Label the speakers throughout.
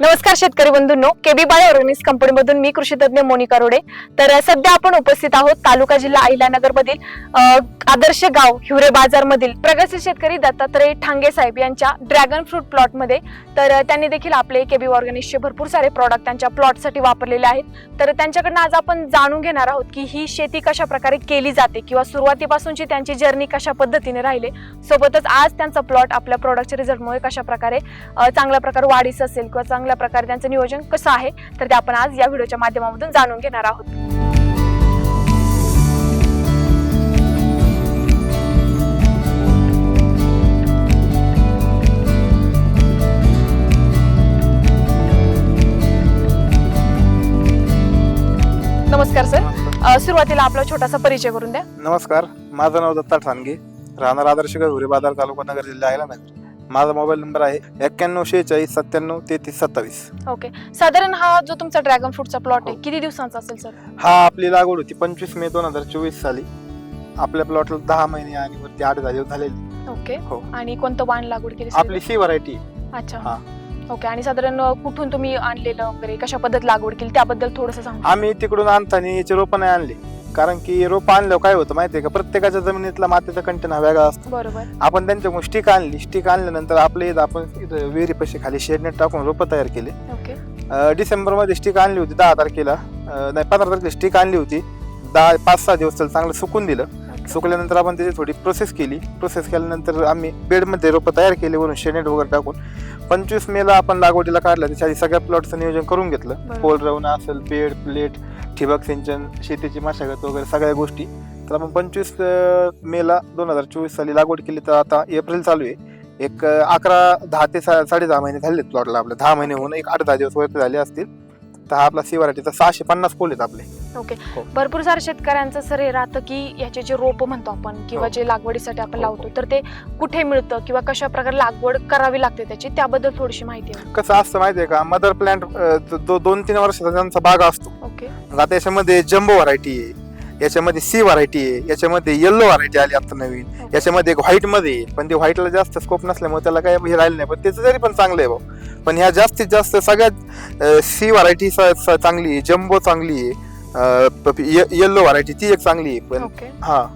Speaker 1: नमस्कार शेतकरी बंधूंनो केबी बाय ऑर्गॅनिक्स कंपनीमधून मी कृषी तज्ञ मोनिका रोडे. तर सध्या आपण उपस्थित आहोत तालुका जिल्हा अहिल्यानगर मधील आदर्श गाव हिवरे बाजार मधील प्रगतशील शेतकरी दत्तात्रय ठांगे साहेब यांच्या ड्रॅगन फ्रूट प्लॉटमध्ये. तर त्यांनी देखील आपले केबी ऑर्गॅनिक्सचे भरपूर सारे प्रॉडक्ट त्यांच्या प्लॉटसाठी वापरलेले आहेत. तर त्यांच्याकडनं आज आपण जाणून घेणार आहोत की ही शेती कशा प्रकारे केली जाते किंवा सुरुवातीपासूनची त्यांची जर्नी कशा पद्धतीने राहिले. सोबतच आज त्यांचा प्लॉट आपल्या प्रॉडक्टच्या रिझल्टमुळे कशा प्रकारे चांगल्या प्रकारे वाढीस असेल किंवा चांगल्या प्रकारे त्यांचं नियोजन कसं आहे तर ते आपण आज या व्हिडिओच्या माध्यमामधून जाणून घेणार आहोत. नमस्कार सर. सुरुवातीला आपला छोटासा परिचय करून द्या.
Speaker 2: नमस्कार माझं नाव दत्ता ठाणगे. राहणार आदर्श गहुरे बाजार तालुका नगर जिल्हा अहिलानगर माझा मोबाईल नंबर आहे एक्क्याण्णव शेहेचाळीस सत्त्याण्णव तेहतीस सत्तावीस.
Speaker 1: ओके. साधारण हा जो तुमचा ड्रॅगन फ्रूटचा प्लॉट आहे किती दिवसांचा असेल सर?
Speaker 2: हा आपली लागवड होती पंचवीस मे दोन हजार चोवीस साली. आपल्या प्लॉटला दहा महिने आणि वरती आठ हजार झालेली.
Speaker 1: ओके.
Speaker 2: हो.
Speaker 1: आणि कोणतं वाण लागवड केली सर?
Speaker 2: आपली सी व्हरायटी
Speaker 1: अच्छा.
Speaker 2: हा.
Speaker 1: ओके. आणि साधारण अ, कुठून तुम्ही आणलेलं वगैरे कशा पद्धत लागवड केली? त्याबद्दल थोडस सांगा
Speaker 2: आम्ही तिकडून आणताना याची रोपं नाही आणली. कारण की रोपं आणल्यावर काय होतं माहितीये का? प्रत्येकाच्या जमिनीतला मातीचा कंटेन हा वेगळा असतो.
Speaker 1: बरोबर.
Speaker 2: आपण त्यांच्याकडून स्टिक आणली. स्टिक आणल्यानंतर आपल्या इथं आपण इथं विहिरी पैसे खाली शेडनेट टाकून रोपं तयार केले.
Speaker 1: ओके.
Speaker 2: डिसेंबरमध्ये स्टिक आणली होती दहा तारखेला. अं, नाही पंधरा तारखेला स्टिक आणली होती. दहा पाच सहा दिवस त्याला चांगलं सुकून दिलं. सुकल्यानंतर आपण त्याची थोडी प्रोसेस केली. प्रोसेस केल्यानंतर आम्ही बेडमध्ये रोपं तयार केले वरून शेनेट वगैरे टाकून. पंचवीस मेला आपण लागवडीला काढलं. त्याच्या आधी सगळ्या प्लॉटचं नियोजन करून घेतलं.
Speaker 1: बरोबर.
Speaker 2: पोल रवण असेल बेड प्लेट ठिबक सिंचन शेतीची मशागत वगैरे सगळ्या गोष्टी. तर आपण पंचवीस मेला दोन हजार चोवीस साली लागवड केली तर आता एप्रिल चालू आहे. एक अकरा दहा ते सा- साडे दहा महिने झाले प्लॉटला आपलं. दहा महिने होऊन एक आठ दहा दिवस वगैरे झाले असतील. तर हा आपला सी सहाशे पन्नास पोल आहेत आपले.
Speaker 1: ओके
Speaker 2: हो.
Speaker 1: भरपूर सारे शेतकऱ्यांचं सर हे राहतं की याचे जे रोप म्हणतो आपण किंवा
Speaker 2: हो.
Speaker 1: जे लागवडीसाठी आपण
Speaker 2: हो,
Speaker 1: लावतो तर ते कुठे मिळतं किंवा कशा प्रकारे लागवड करावी लागते त्याची? त्याबद्दल थोडीशी माहिती आहे.
Speaker 2: कसं असतं माहितीये का? मदर प्लांट दोन तीन वर्षाचा त्यांचा बाग असतो.
Speaker 1: ओके
Speaker 2: आता याच्यामध्ये जम्बो व्हरायटी आहे. याच्यामध्ये सी व्हरायटी आहे. याच्यामध्ये येल्लो व्हरायटी आली आता नवीन. याच्यामध्ये एक व्हाईटमध्ये. पण ते व्हाईटला जास्त स्कोप नसल्यामुळे त्याला काय हे राहिलं नाही. पण त्याचं जरी पण चांगलं आहे भाऊ. पण ह्या जास्तीत जास्त सगळ्यात सी व्हरायटी चांगली आहे. जम्बो चांगली आहे. येल्लो व्हरायटी ती एक चांगली आहे पण
Speaker 1: ओके
Speaker 2: हा.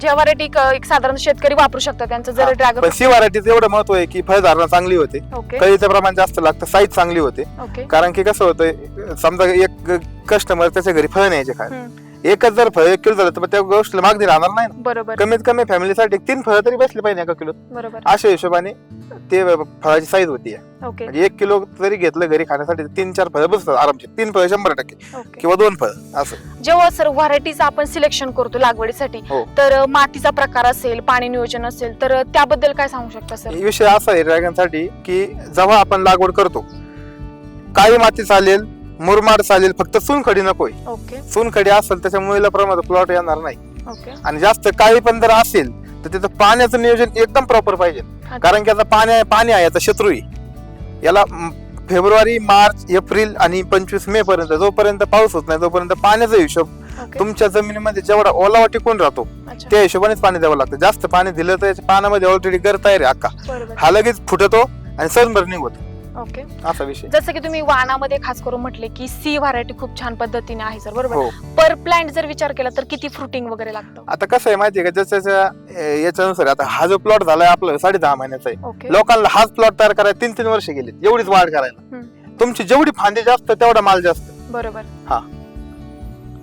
Speaker 1: जे व्हरायटी एक साधारण शेतकरी वापरू शकतात त्यांचं. जर
Speaker 2: पण
Speaker 1: ड्रॅगन
Speaker 2: सी व्हरायटीचं एवढं महत्त्व आहे की फळधारणा चांगली होते.
Speaker 1: ओके
Speaker 2: कळीचं प्रमाण जास्त लागतं साईज चांगली होते.
Speaker 1: ओके
Speaker 2: कारण की कसं होतं समजा एक कस्टमर त्याच्या घरी फळ न्यायचे
Speaker 1: हम्म.
Speaker 2: एकच जर फळ एक किलो झालं तर मग त्या गोष्टीला मागणी राहणार नाही ना.
Speaker 1: बरोबर.
Speaker 2: कमीत कमी फॅमिलीसाठी तीन फळं तरी बसले पाहिजे एका किलो
Speaker 1: बरोबर.
Speaker 2: अशा हिशोबाने ते फळाची साईज होती.
Speaker 1: ओके
Speaker 2: म्हणजे एक किलो जरी घेतलं घरी खाण्यासाठी तर तीन चार फळं बसतात आरामशीर. तीन फळं शंभर टक्के
Speaker 1: ओके
Speaker 2: किंवा दोन फळं असं.
Speaker 1: जेव्हा सर व्हरायटीचं आपण सिलेक्शन करतो लागवडीसाठी
Speaker 2: हो.
Speaker 1: तर मातीचा प्रकार असेल पाणी नियोजन असेल तर त्याबद्दल काय सांगू शकता सर?
Speaker 2: विषय असा आहे ड्रॅगनसाठी की जेव्हा आपण लागवड करतो काळी माती चालेल मुरमाड चालेल फक्त चुनखडी नकोय.
Speaker 1: ओके
Speaker 2: चुनखडी असेल त्याच्यामुळे प्रमाणात प्लॉट येणार नाही.
Speaker 1: ओके
Speaker 2: आणि जास्त काळी पण जर असेल तर त्याचं पाण्याचं नियोजन एकदम प्रॉपर पाहिजे. कारण की आता पाणी पाणी आहे याचा शत्रू आहे. याला म, फेब्रुवारी मार्च एप्रिल आणि पंचवीस मे पर्यंत जोपर्यंत पाऊस होत नाही तोपर्यंत पाण्याचा हिशोब
Speaker 1: ओके
Speaker 2: तुमच्या जमिनीमध्ये जेवढा ओलावा टिकून राहतो
Speaker 1: अच्छा.
Speaker 2: त्या हिशोबानेच पाणी द्यावं लागतं. जास्त पाणी दिलं तर याच्या पानामध्ये ऑलरेडी गर तयार आहे अक्का.
Speaker 1: बरोबर.
Speaker 2: हा लगेच फुटतो आणि सनभर निघतो.
Speaker 1: ओके
Speaker 2: असा विषय.
Speaker 1: जसं की तुम्ही वाणामध्ये खास करून म्हटले की सी व्हरायटी खूप छान पद्धतीने आहे सर बरोबर?
Speaker 2: हो.
Speaker 1: पर प्लांट जर विचार केला तर किती फ्रुटिंग वगैरे लागतं?
Speaker 2: आता कसं आहे माहितीये का अं, याच्यानुसार आता हा जो प्लॉट झालाय आपला साडे दहा महिन्याचा आहे.
Speaker 1: ओके
Speaker 2: लोकांना हाच प्लॉट तयार करायला तीन तीन वर्ष गेली एवढीच वाढ करायला.
Speaker 1: हम्म.
Speaker 2: तुमची जेवढी फांदी जास्त तेवढा माल जास्त.
Speaker 1: बरोबर.
Speaker 2: हा.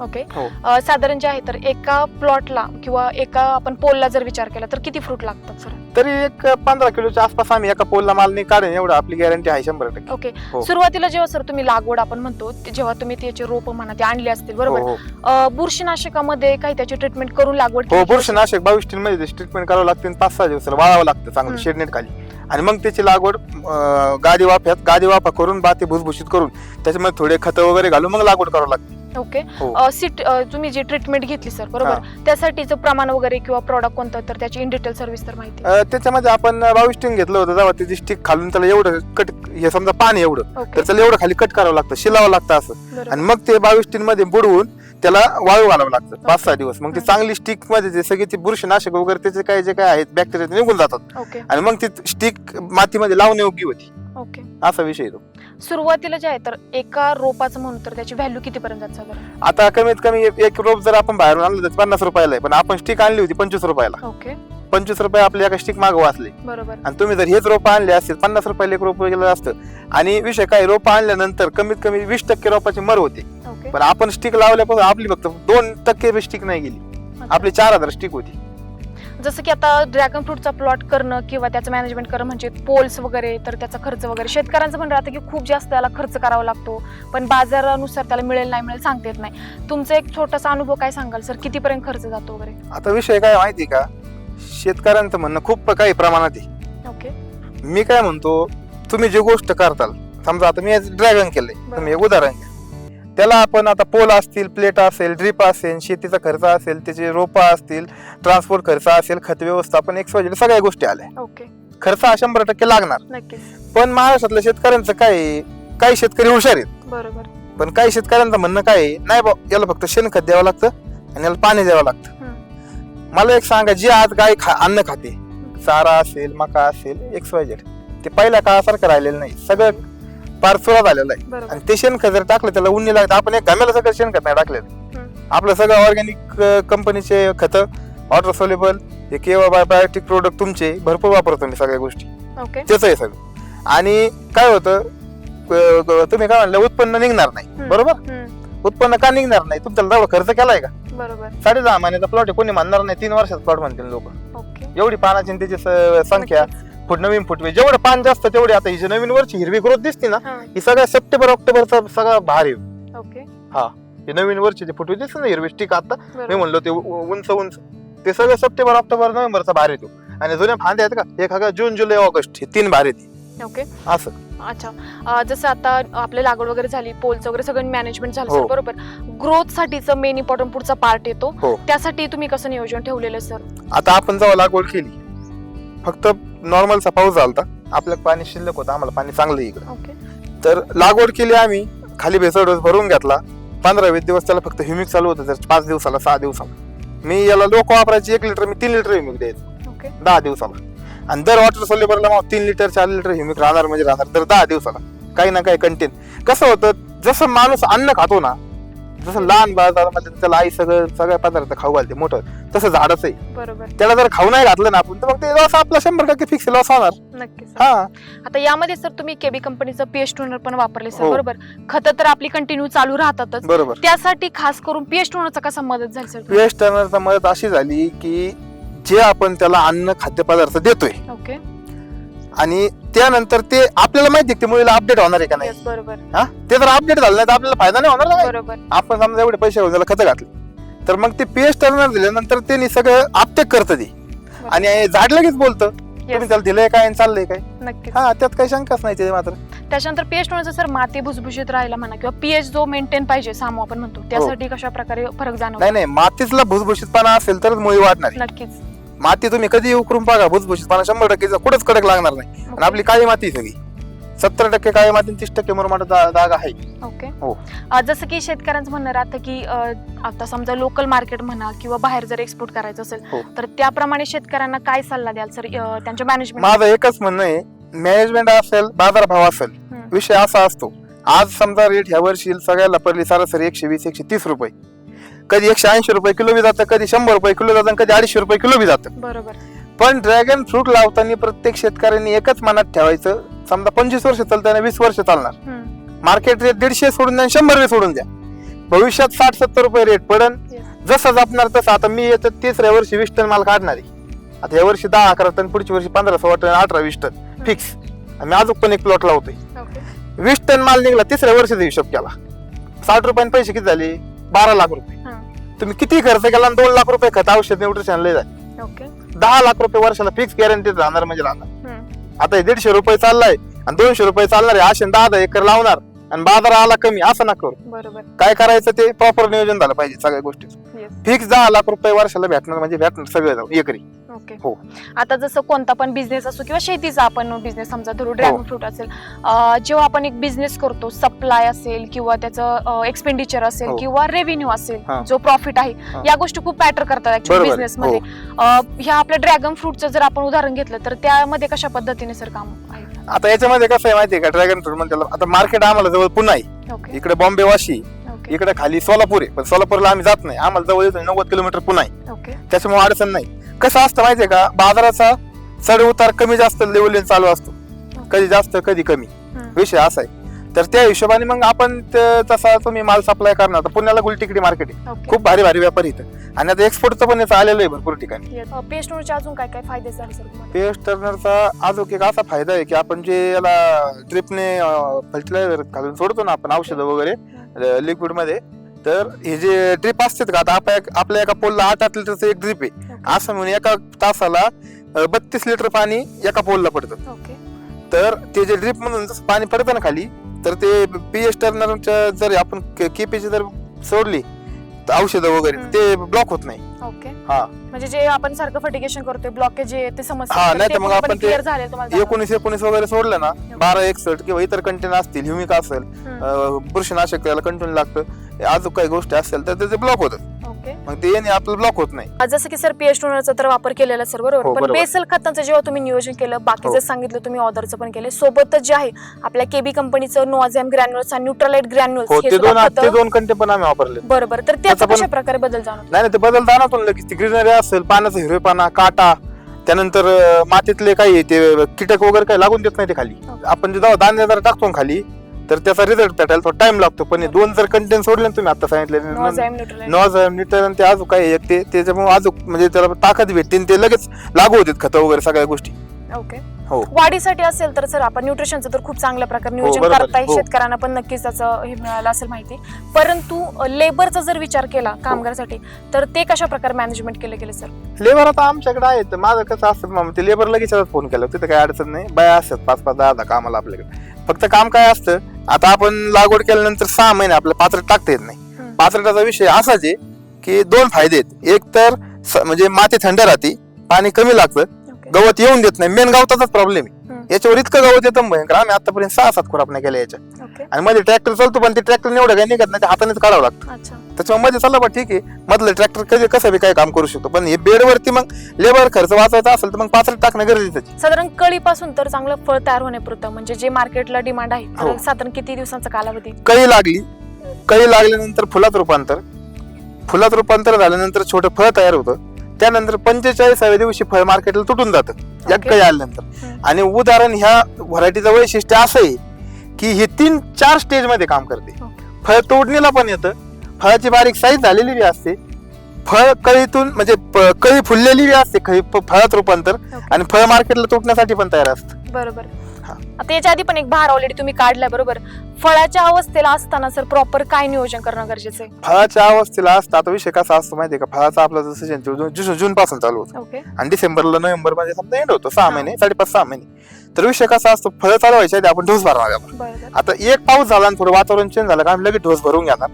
Speaker 1: ओके
Speaker 2: हो.
Speaker 1: अ, साधारण जे आहे तर एका प्लॉटला किंवा एका आपण पोलला जर विचार केला तर किती फ्रूट लागतात सर
Speaker 2: तरी एक पंधरा किलोच्या आसपास आम्ही एका पोलला माल नाही काढेन एवढं आपली गॅरंटी आहे शंभर टक्के
Speaker 1: ओके
Speaker 2: हो.
Speaker 1: सुरुवातीला जेव्हा सर तुम्ही लागवड आपण म्हणतो ते जेव्हा तुम्ही त्याचे रोप म्हणा ते आणले असतील बरोबर
Speaker 2: हो, हो.
Speaker 1: अ, बुरशीनाशकामध्ये काही त्याची ट्रीटमेंट करून लागवड
Speaker 2: हो
Speaker 1: केली
Speaker 2: बुरशीनाशक बावीस टीन मध्ये ट्रीटमेंट करावं लागते आणि पाच सहा दिवसाला वाळावं लागतं चांगलं
Speaker 1: हम्म.
Speaker 2: शेडनेट खाली आणि मग त्याची लागवड अं, गादी वाफ्यात गादी वाफा करून बाती भुसभुशीत करून त्याच्यामध्ये थोडे खतं वगैरे घालून मग लागवड करावं लागते
Speaker 1: ओके
Speaker 2: हो.
Speaker 1: अ, सीट अ, तुम्ही जी ट्रीटमेंट घेतली सर बरोबर? त्यासाठीचं प्रमाण वगैरे किंवा प्रॉडक्ट कोणतं तर त्याची इन डिटेल सर्व्हिस तर माहिती
Speaker 2: अं, त्याच्यामध्ये आपण बावीस टीन घेतलं होतं जेव्हा त्याची स्टिक खालून त्याला एवढं कट हे समजा पाणी एवढं
Speaker 1: ओके
Speaker 2: तर त्याला एवढं खाली कट करावं लागतं शिलावं लागतं असं.
Speaker 1: बरोबर.
Speaker 2: आणि मग ते बावीस टीन मध्ये बुडवून त्याला वाळू घालावं लागतं पाच सहा दिवस. मग ती
Speaker 1: हम्म.
Speaker 2: चांगली स्टिकमध्ये जे सगळे ते बुरशीनाशक वगैरे त्याचे काय जे काय आहेत बॅक्टेरिया निघून जातात.
Speaker 1: ओके
Speaker 2: आणि मग ती स्टिक मातीमध्ये लावणे योग्य होती.
Speaker 1: ओके
Speaker 2: असा विषय आहे तो.
Speaker 1: सुरुवातीला जे आहे तर एका रोपाचं म्हणून तर त्याची व्हॅल्यू कितीपर्यंत जात साधारण
Speaker 2: आता कमीत कमी एक- एक रोप जर आपण बाहेरून आणलं तर पन्नास रुपयाला आहे. पण आपण स्टिक आणली होती पंचवीस रुपयाला.
Speaker 1: ओके
Speaker 2: पंचवीस रुपये आपल्या एका स्टिक मागं वाचले.
Speaker 1: बरोबर.
Speaker 2: आणि तुम्ही जर हेच रोप आणले असतील पन्नास रुपयाला एक रोप गेलं असतं. आणि विषय काय रोप आणल्यानंतर कमीत कमी वीस टक्के रोपाची मर होते.
Speaker 1: ओके
Speaker 2: पण आपण स्टिक लावल्यापासून आपली फक्त दोन टक्के स्टिक नाही गेली. आपली चार हजार स्टिक होती.
Speaker 1: जसं की आता ड्रॅगन फ्रूटचा प्लॉट करणं किंवा त्याचं मॅनेजमेंट करणं म्हणजे पोल्स वगैरे तर त्याचा खर्च वगैरे. शेतकऱ्यांचं म्हणणं राहतं की खूप जास्त त्याला खर्च करावा लागतो. पण बाजारानुसार त्याला मिळेल नाही मिळेल सांगता येत नाही. तुमचा एक छोटासा अनुभव काय सांगाल सर? कितीपर्यंत खर्च जातो वगैरे?
Speaker 2: आता विषय काय माहिती का? शेतकऱ्यांचं म्हणणं खूप काही प्रमाणात आहे.
Speaker 1: ओके.
Speaker 2: मी काय म्हणतो तुम्ही जी गोष्ट करताल समजा आता मी ड्रॅगन केलंय. तुम्ही एक उदाहरण घ्या. त्याला आपण आता पोल असतील प्लेट असेल ड्रिप असेल शेतीचा खर्च असेल त्याचे रोपा असतील ट्रान्सपोर्ट खर्च असेल खत व्यवस्थापन एक सगळ्या गोष्टी आल्या. खर्च हा शंभर टक्के लागणार. पण महाराष्ट्रातल्या शेतकऱ्यांचं काय? काही शेतकरी हुशार आहेत.
Speaker 1: बरोबर.
Speaker 2: पण काही शेतकऱ्यांचं म्हणणं काय? नाही बा याला फक्त शेणखत द्यावं लागतं आणि याला पाणी द्यावं लागतं. मला एक सांगा जी आज गाय खा अन्न खाते चारा असेल मका असेल एक्स वाय झेड ते पहिल्या काळासारखं राहिलेलं नाही. सगळं पार चुरा झालेलं आहे.
Speaker 1: बरोबर.
Speaker 2: आणि ते शेणखत जर टाकलं त्याला उन्नी लागतं आपण एक गम्याला सगळं शेणखत नाही टाकलेलं.
Speaker 1: हम्म.
Speaker 2: आपलं सगळं ऑर्गॅनिक कंपनीचे खत वॉटर सोलेबल हे केव्हा बायोटिक प्रोडक्ट तुमचे भरपूर वापरतो मी सगळ्या गोष्टी.
Speaker 1: ओके
Speaker 2: त्याच आहे सगळं. आणि काय होतं क- क- तुम्ही काय म्हणलं उत्पन्न निघणार नाही.
Speaker 1: हम्म.
Speaker 2: बरोबर?
Speaker 1: हम्म.
Speaker 2: उत्पन्न का निघणार नाही? तुमचा तेवढा खर्च केलाय का?
Speaker 1: बरोबर.
Speaker 2: साडे दहा महिन्याचा प्लॉट आहे. कोणी म्हणणार नाही तीन वर्षाचा प्लॉट म्हणतील लोक.
Speaker 1: ओके
Speaker 2: एवढी पानाची आणि त्याची स- संख्या.
Speaker 1: नक्कीच.
Speaker 2: फुट नवीन फुटवे जेवढं पान जास्त तेवढी आता ही जी नवीन वरची हिरवी ग्रोथ दिसते ना
Speaker 1: हा,
Speaker 2: ही सगळ्या सप्टेंबर ऑक्टोबरचा सगळा भार आहे.
Speaker 1: ओके.
Speaker 2: हे. नवीन वरची जे फुटवे दिसते ना हिरवी स्टिक आता. मी
Speaker 1: बरोबर.
Speaker 2: म्हणलो ते उ- उंच उंच. ते सगळं सप्टेंबर ऑक्टोबर नोव्हेंबरचा भार येतो. आणि जुन्या फांद्या आहेत का एक हा जून जुलै ऑगस्ट हे तीन भार येते.
Speaker 1: ओके.
Speaker 2: असं.
Speaker 1: अच्छा. अं, जसं आता आपली लागवड वगैरे झाली पोलचं वगैरे सगळं मॅनेजमेंट झालं
Speaker 2: हो.
Speaker 1: सर बरोबर. ग्रोथ साठीचं मेन इम्पॉर्टंट पुढचा पार्ट येतो.
Speaker 2: हो.
Speaker 1: त्यासाठी तुम्ही कसं नियोजन ठेवलेलं सर
Speaker 2: आता आपण जेव्हा लागवड केली फक्त नॉर्मलचा पाऊस झालता. आपल्याला पाणी शिल्लक होतं आम्हाला पाणी चांगलं इकडं.
Speaker 1: ओके
Speaker 2: तर लागवड केली आम्ही खाली भेसळ डोस भरून घेतला. पंधरा वीस दिवस त्याला फक्त ह्युमिक चालू होतं तर पाच दिवसाला सहा दिवसाला. मी याला लोक वापरायची एक लिटर मी तीन लिटर ह्युमिक द्यायचो.
Speaker 1: ओके
Speaker 2: दहा दिवसाला. आणि दर वॉटर सोलेबरला मग तीन लिटर चार लिटर ह्युमिक राहणार म्हणजे राहणार दर दहा दिवसाला. काही ना काही कंटेन कसं होतं जसं माणूस अन्न खातो ना जसं लहान बाजारामध्ये त्याला आई सगळं सगळ्या पदार्थ खाऊ घालते मोठं. तसं झाडच आहे.
Speaker 1: बरोबर.
Speaker 2: त्याला जर खाऊ नाही घातलं ना आपण तर मग ते लॉस आपला शंभर टक्के फिक्स लॉस होणार.
Speaker 1: sir.
Speaker 2: हा.
Speaker 1: आता यामध्ये सर तुम्ही केबी कंपनीचं पीएच टोनर पण वापरले सर
Speaker 2: हो.
Speaker 1: बरोबर. खतं तर आपली कंटिन्यू चालू राहतातच.
Speaker 2: बरोबर.
Speaker 1: त्यासाठी खास करून पीएच टोनरचा कसा मदत झाली सर?
Speaker 2: पीएच टर्नरचा मदत अशी झाली की जे आपण त्याला अन्न खाद्यपदार्थ देतोय
Speaker 1: ओके.
Speaker 2: आणि त्यानंतर ते आपल्याला माहिती आहे की ते मुलीला अपडेट होणार आहे का नाही.
Speaker 1: येस बरोबर.
Speaker 2: हा? ते जर अपडेट झालं नाही तर आपल्याला फायदा नाही होणार ना काही.
Speaker 1: बरोबर.
Speaker 2: आपण समजा एवढे पैसे घेऊन त्याला खतं घातले. तर मग ते पीएच टर्नर दिल्यानंतर त्यांनी सगळं अपटेक करतं ते. आणि झाड लगेच बोलतं. तुम्ही त्याला दिलंय काय आणि चाललंय काय?
Speaker 1: नक्कीच.
Speaker 2: हा त्यात काही शंकाच नाही ते मात्र.
Speaker 1: त्याच्यानंतर पीएच टोनरचा सर माती भुसभुशीत राहायला म्हणा किंवा पीएच जो मेंटेन पाहिजे सामो आपण म्हणतो त्यासाठी कशा प्रकारे फरक जाणवतो?
Speaker 2: नाही नाही मातीतला भुसभुशीतपणा असेल तरच मुळी वाढणार.
Speaker 1: नक्कीच.
Speaker 2: माती तुम्ही कधी उकरून बघा भुसभुशीतपणा शंभर टक्के कुठंच कडक लागणार नाही. आणि आपली काळी माती सगळी. सत्तर टक्के काळी माती तीस टक्के मुरमाड दाग आहे.
Speaker 1: ओके.
Speaker 2: हो.
Speaker 1: अं, जसं की शेतकऱ्यांचं म्हणणं राहतं की अं, आता समजा लोकल मार्केट म्हणा किंवा बाहेर जर एक्सपोर्ट करायचं असेल
Speaker 2: हो.
Speaker 1: तर त्याप्रमाणे शेतकऱ्यांना काय सल्ला द्याल? सर अं, त्यांच्या मॅनेजमेंट
Speaker 2: माझं एकच म्हणणं आहे मॅनेजमेंट असेल बाजारभाव असेल विषय असा असतो. आज समजा रेट ह्या वर्षी सगळ्याला पडली सरासरी एकशे वीस एकशे तीस रुपये. कधी एकशे ऐंशी रुपये किलो बी जातं कधी शंभर रुपये किलो जातं कधी अडीचशे रुपये किलो बी जातं.
Speaker 1: बरोबर.
Speaker 2: पण ड्रॅगन फ्रूट लावताना प्रत्येक शेतकऱ्यांनी एकच मनात ठेवायचं. समजा पंचवीस वर्ष चालताना वीस वर्ष चालणार. मार्केट रेट दीडशे सोडून द्या आणि शंभर बी सोडून द्या. भविष्यात साठ सत्तर रुपये रेट पडन. जसं जपणार तसं. आता मी येतं तिसऱ्या वर्षी वीस टन माल काढणार आहे. आता या वर्षी दहा अकरा टन पुढच्या वर्षी पंधरा सोळा टन अठरा वीस टन. फिक्स मी अजून पण एक प्लॉट लावतोय. वीस टन माल निघला तिसऱ्या वर्षीचा हिशोब केला. साठ रुपयाने पैसे किती झाले? बारा लाख रुपये. तुम्ही किती खर्च केला? आणि दोन लाख रुपये खत औषध न्यूट्रिशन लय झाले
Speaker 1: ओके
Speaker 2: दहा लाख रुपये वर्षाला फिक्स गॅरंटी राहणार म्हणजे राहणार. आता हे दीडशे रुपये चाललाय आणि दोनशे रुपये चालणार आहे. असे दहा दहा एकर लावणार. आणि बाजार आला कमी असं ना करू
Speaker 1: बरोबर
Speaker 2: काय करायचं ते प्रॉपर नियोजन झालं पाहिजे सगळ्या गोष्टी
Speaker 1: येस
Speaker 2: फिक्स दहा लाख रुपये वर्षाला भेटणार म्हणजे भेटणार सगळं जाऊन एकरी
Speaker 1: ओके
Speaker 2: हो.
Speaker 1: आता जसं कोणता पण बिझनेस असो किंवा शेतीचा आपण बिझनेस समजा धरू
Speaker 2: हो.
Speaker 1: ड्रॅगन फ्रूट असेल अं, जेव्हा आपण एक बिझनेस करतो सप्लाय असेल किंवा त्याचं एक्सपेंडिचर असेल
Speaker 2: हो.
Speaker 1: किंवा रेव्हेन्यू असेल
Speaker 2: हा.
Speaker 1: जो प्रॉफिट आहे
Speaker 2: हा.
Speaker 1: या गोष्टी खूप मॅटर करतात ऍक्च्युअली
Speaker 2: बरोबर
Speaker 1: बिझनेस
Speaker 2: आहे.
Speaker 1: मध्ये अं, ह्या आपल्या ड्रॅगन फ्रूटचं जर आपण उदाहरण घेतलं तर त्यामध्ये कशा पद्धतीने सर काम आहे
Speaker 2: आता याच्यामध्ये कसं आहे माहितीये का? ड्रॅगन फ्रूट म्हणजे त्याला. आता मार्केट आम्हाला जवळ पुन्हा आहे.
Speaker 1: ओके
Speaker 2: इकडे बॉम्बे वाशी
Speaker 1: ओके
Speaker 2: इकडे खाली सोलापूर आहे. पण सोलापूरला आम्ही जात नाही. आम्हाला जवळ येतो नव्वद किलोमीटर पुन्हा आहे.
Speaker 1: ओके
Speaker 2: त्याच्यामुळे अडचण नाही. कसं असतं माहितीये का? बाजाराचा चढ उतार कमी जास्त लेवल चालू असतो. कधी जास्त कधी कमी.
Speaker 1: हम्म.
Speaker 2: विषय असा आहे. तर त्या हिशोबाने मग आपण त- तसा तुम्ही माल सप्लाय करणार. आता पुण्याला गुलटिकडी मार्केट आहे.
Speaker 1: ओके
Speaker 2: खूप भारी भारी व्यापारी इथं. आणि आता एक्सपोर्टचं पण याचं आलेलं आहे भरपूर ठिकाणी.
Speaker 1: पेस्टोरचे अजून काय काय फायदे झाले सर तुम्हाला?
Speaker 2: पेस्ट टर्नरचा अजून एक असा फायदा आहे की आपण जे याला ड्रिपने फर्टिलायझर घालून सोडतो ना आपण औषधं वगैरे लिक्विडमध्ये तर हे जे ड्रिप असतात का आता आपण आपल्या एका पोलला आठ आठ लिटरचं एक ड्रिप आहे. असं म्हणून एका तासाला बत्तीस लिटर पाणी एका पोलला पडतं.
Speaker 1: ओके
Speaker 2: तर ते जे ड्रिप मधून जसं पाणी पडतं ना खाली तर ते पीएच टर्नरच्या जर आपण केपीची जर सोडली तर औषधं वगैरे. ते ब्लॉक होत नाही
Speaker 1: ओके
Speaker 2: हा.
Speaker 1: म्हणजे जे आपण सारखं फर्टिगेशन करतोय ब्लॉकेज जे ते
Speaker 2: हा,
Speaker 1: समस्या
Speaker 2: नाही तर मग आपण ते
Speaker 1: क्लिअर झाले तुम्हाला जाणवलं?
Speaker 2: एकोणीस एकोणीस वगैरे सोडलं ना बारा एकसठ किंवा इतर कंटेन असतील ह्युमिक असेल
Speaker 1: हम्म.
Speaker 2: अं, बुरशीनाशक त्याला कंटिन्यू लागतं अजून काही गोष्टी असतील तर ते ब्लॉक होतं
Speaker 1: ओके.
Speaker 2: मग ते येणे आपलं ब्लॉक होत नाही.
Speaker 1: जसं की सर पीएच टोनरचा तर वापर केलेला सर बरोबर?
Speaker 2: हो,
Speaker 1: पण
Speaker 2: बरोबर.
Speaker 1: बेसल खतांचं जेव्हा तुम्ही नियोजन केलं बाकीचं
Speaker 2: हो.
Speaker 1: सांगितलं तुम्ही ऑर्डरचं पण केलं सोबतच जे आहे आपल्या केबी कंपनीचं नोझॅम ग्रॅन्युल्स आणि न्यूट्रलाइट ग्रॅन्युल्स
Speaker 2: हो
Speaker 1: हे
Speaker 2: ते दोन ते दोन कंटे पण आम्ही वापरले
Speaker 1: बरोबर. तर त्याचा
Speaker 2: त्याचा पण-
Speaker 1: कशा प्रकारे बदल जाणवतो?
Speaker 2: नाही नाही ते ना पण लगेच ग्रीनरी असेल पाण्याचा हिरवेपणा काटा त्यानंतर अं, मातीतले काही ते कीटक वगैरे काही लागून देत नाही ते खाली. आपण जेव्हा धान्य जर टाकतो ना खाली तर त्याचा रिझल्ट भेटायला थोडा टाइम लागतो. पण हे दोन जर कंटेन सोडले ना तुम्ही आता सांगितले नॉज मीटर आणि ते अजून काही एक ते त्याच्यामुळे अजून म्हणजे त्याला ताकद भेटते ते लगेच लागू होतात खतं वगैरे सगळ्या गोष्टी.
Speaker 1: ओके
Speaker 2: हो.
Speaker 1: वाढीसाठी असेल तर सर आपण न्यूट्रिशनचं तर खूप चांगल्या प्रकारे नियोजन
Speaker 2: बरोबर. आहे.
Speaker 1: करताय.
Speaker 2: हो.
Speaker 1: शेतकऱ्यांना पण नक्कीच त्याचं हे मिळालं असेल माहिती. परंतु लेबरचा जर विचार केला कामगारासाठी तर ते कशा प्रकारे मॅनेजमेंट केलं गेलं सर?
Speaker 2: लेबर आता आमच्याकडे आहे तर माझं कसं असतं ते लेबर लगेच फोन केला. तिथं काही अडचण नाही. बाया असतात पाच पाच दहा दहा कामाला आपल्याकडे. फक्त काम काय असतं आता आपण लागवड केल्यानंतर सहा महिने आपल्या पात्र टाकता येत नाही. पात्रटाचा विषय असाच आहे की दोन फायदे आहेत. एक तर म्हणजे माती थंड राहते पाणी कमी लागतं. गवत येऊन देत नाही. मेन गवताचाच प्रॉब्लेम आहे. याच्यावर इतकं गवत येतं भयंकर आम्ही आतापर्यंत सहा सात खुरापण्या केल्या याच्या.
Speaker 1: ओके.
Speaker 2: आणि मध्ये ट्रॅक्टर चालतो पण ते ट्रॅक्टर एवढं काही निघत नाही ते हातानेच काढावं लागतं.
Speaker 1: अच्छा.
Speaker 2: त्याच्यामुळे मध्ये चाललं बा ठीक आहे. मधलं ट्रॅक्टर कधी कसं बी काय काम करू शकतो. पण हे बेडवरती मग लेबर खर्च वाचायचा असेल तर मग पात्र टाकणं गरजेचं आहे.
Speaker 1: साधारण कळीपासून तर चांगलं फळ तयार होण्यापुरतं. म्हणजे जे मार्केटला डिमांड आहे तर
Speaker 2: हो.
Speaker 1: साधारण किती दिवसांचा कालावधी?
Speaker 2: कळी लागली. कळी लागल्यानंतर फुलात रूपांतर. फुलात रूपांतर झाल्यानंतर छोटं फळ तयार होतं. त्यानंतर पंचेचाळीसाव्या दिवशी फळ मार्केटला तुटून जातं.
Speaker 1: ओके.
Speaker 2: कळी आल्यानंतर. आणि उदाहरण ह्या व्हरायटीचं वैशिष्ट्य असं आहे की हे तीन चार स्टेजमध्ये काम करते. फळ तोडणीला पण येतं. फळाची बारीक साईज झालेली बी असते. फळ कळीतून म्हणजे कळी फुललेली बी असते. फळात रूपांतर. आणि फळ मार्केटला तुटण्यासाठी पण तयार असतं.
Speaker 1: बरोबर.
Speaker 2: हा.
Speaker 1: आता याच्या आधी पण एक भार ऑलरेडी तुम्ही काढलाय बरोबर? फळाच्या अवस्थेला असताना सर प्रॉपर काय नियोजन करणं गरजेचं आहे?
Speaker 2: फळाच्या अवस्थेला असतं आता विषय कसा असतो माहितीये का? फळाचा आपला जसं सीजन जून जून पासून चालू होतं.
Speaker 1: ओके
Speaker 2: आणि डिसेंबरला नोव्हेंबरमध्ये समजा एंड होतो सहा
Speaker 1: हा.
Speaker 2: महिने साडेपाच सहा महिने. तर विषय कसा असतो फळ चालू व्हायच्या आधी आपण डोस भरणार आपण
Speaker 1: बरोबर.
Speaker 2: आता एक पाऊस झाला आणि थोडं वातावरण चेंज झालं का आम्ही लगेच डोस भरून घेणार.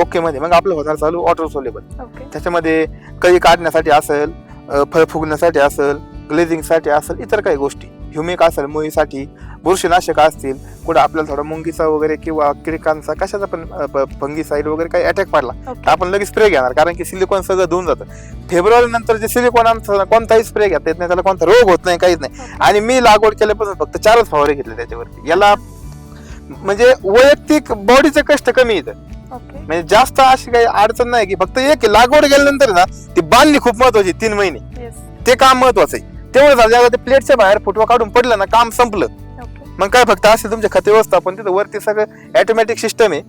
Speaker 2: ओके मध्ये. मग आपलं होणार चालू ऑटो सोलेबल
Speaker 1: ओके
Speaker 2: त्याच्यामध्ये कळी काढण्यासाठी असेल अ, फळ फुगण्यासाठी असेल ग्लेझिंगसाठी असेल इतर काही गोष्टी. ह्युमिक असेल मुळीसाठी बुरशीनाशक असतील कुठं आपल्याला थोडा मुंगीचा वगैरे किंवा किडकांचा कशाचा पण फंगी साईड वगैरे काही अटॅक पडला तर आपण लगेच स्प्रे घेणार कारण की सिलिकॉन सगळं धुवून जातं. फेब्रुवारी नंतर जे सिलिकॉन कोणताही स्प्रे घेता येत नाही त्याला कोणता रोग होत नाही काहीच नाही. आणि मी लागवड केल्यापासून फक्त चारच फवारे घेतले त्याच्यावरती. याला म्हणजे वैयक्तिक बॉडीचे कष्ट कमी येतं म्हणजे जास्त अशी काही अडचण नाही की फक्त एक लागवड केल्यानंतर ना ती बांधणी खूप महत्वाची तीन महिने. ते काम महत्वाचं आहे. तेवढं झालं जेव्हा ते प्लेटच्या बाहेर फुटवा काढून पडलं ना काम संपलं. मग काय फक्त असे तुमचे खते व्यवस्थापन तिथं वरती सगळं ऑटोमॅटिक सिस्टम आहे.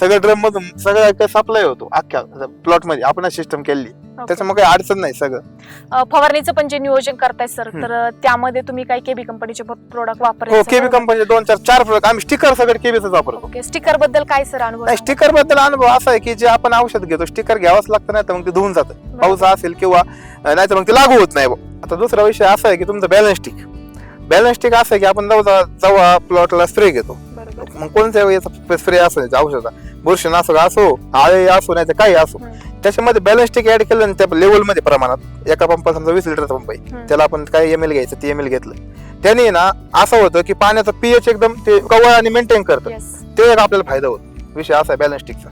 Speaker 2: सगळं ड्रम मधून सगळं सप्लाय होतो अख्ख्या प्लॉटमध्ये. आपण सिस्टम केली त्याच्यामुळे काही अडचण नाही सगळं.
Speaker 1: अ, फवारणीचं पण जे नियोजन करताय सर. तर त्यामध्ये तुम्ही काही केबी कंपनीचे प्रोडक्ट
Speaker 2: हो केबी कंपनीचे दोन चार चार product. आम्ही स्टिकर सगळं केबीच वापरतो.
Speaker 1: ओके स्टिकरबद्दल काय सर अनुभव?
Speaker 2: नाही? स्टिकरबद्दल अनुभव असा आहे की जे आपण औषध घेतो स्टिकर घ्यावंच लागतं नाही तर मग ते धुवून जातं. पाऊस असेल किंवा नाही तर मग ते लागू होत नाही बुवा. आता दुसरा विषय असा आहे की तुमचं बॅलन्स स्टिक बॅलन्स स्टिक असं आहे की आपण जेव्हा जेव्हा प्लॉटला स्प्रे घेतो.
Speaker 1: बरोबर.
Speaker 2: मग कोणत्या याचा स्प्रे असो याचा औषधा? बुरशीनाशक असो आळे असो नाही तर काही असो.
Speaker 1: हम्म.
Speaker 2: त्याच्यामध्ये बॅलन्स स्टिक ऍड केलं ना त्या लेवलमध्ये प्रमाणात एका पंपा समजा वीस लिटरचा पंप आहे. त्याला आपण काय एम एल घ्यायचं ते एम एल घेतलं. त्याने ना असं होतं की पाण्याचं पीएच एकदम ते कवळ आणि मेंटेन करतं. ते एक आपल्याला फायदा होतो. विषय असा आहे बॅलन्स स्टिकचा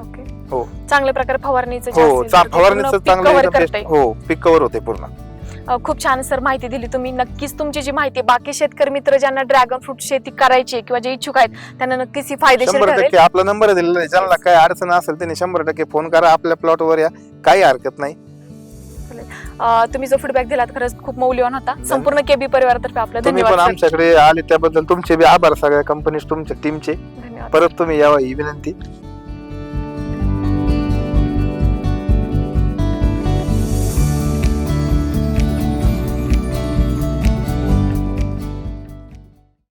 Speaker 1: ओके
Speaker 2: हो.
Speaker 1: चांगल्या प्रकारे फवारणीचं
Speaker 2: हो चा-
Speaker 1: ते
Speaker 2: फवारणीचं चांगलं एकदम. हो पीक कव्हर होते पूर्ण.
Speaker 1: खूप छान सर माहिती दिली तुम्ही. नक्कीच तुमची जी माहिती बाकी शेतकरी मित्र ज्यांना ड्रॅगन फ्रूट शेती करायची किंवा जे इच्छुक आहेत त्यांना नक्कीच ही फायदेशीर
Speaker 2: शंभर
Speaker 1: ठरेल.
Speaker 2: टक्के आपला नंबर दिलेला आहे. ज्यांना काय अडचण असेल त्यांनी शंभर टक्के फोन करा. आपल्या प्लॉटवर या. काही हरकत नाही.
Speaker 1: अ, तुम्ही जो फीडबॅक दिलात खरंच खूप मौल्यवान होता. संपूर्ण केबी परिवारातर्फे आपलं
Speaker 2: तुम्ही पण
Speaker 1: धन्यवाद.
Speaker 2: आमच्याकडे आले त्याबद्दल तुमचे बी आभार. सगळ्या कंपनी तुमच्या टीमचे
Speaker 1: धन्यवाद.
Speaker 2: परत तुम्ही यावं ही विनंती.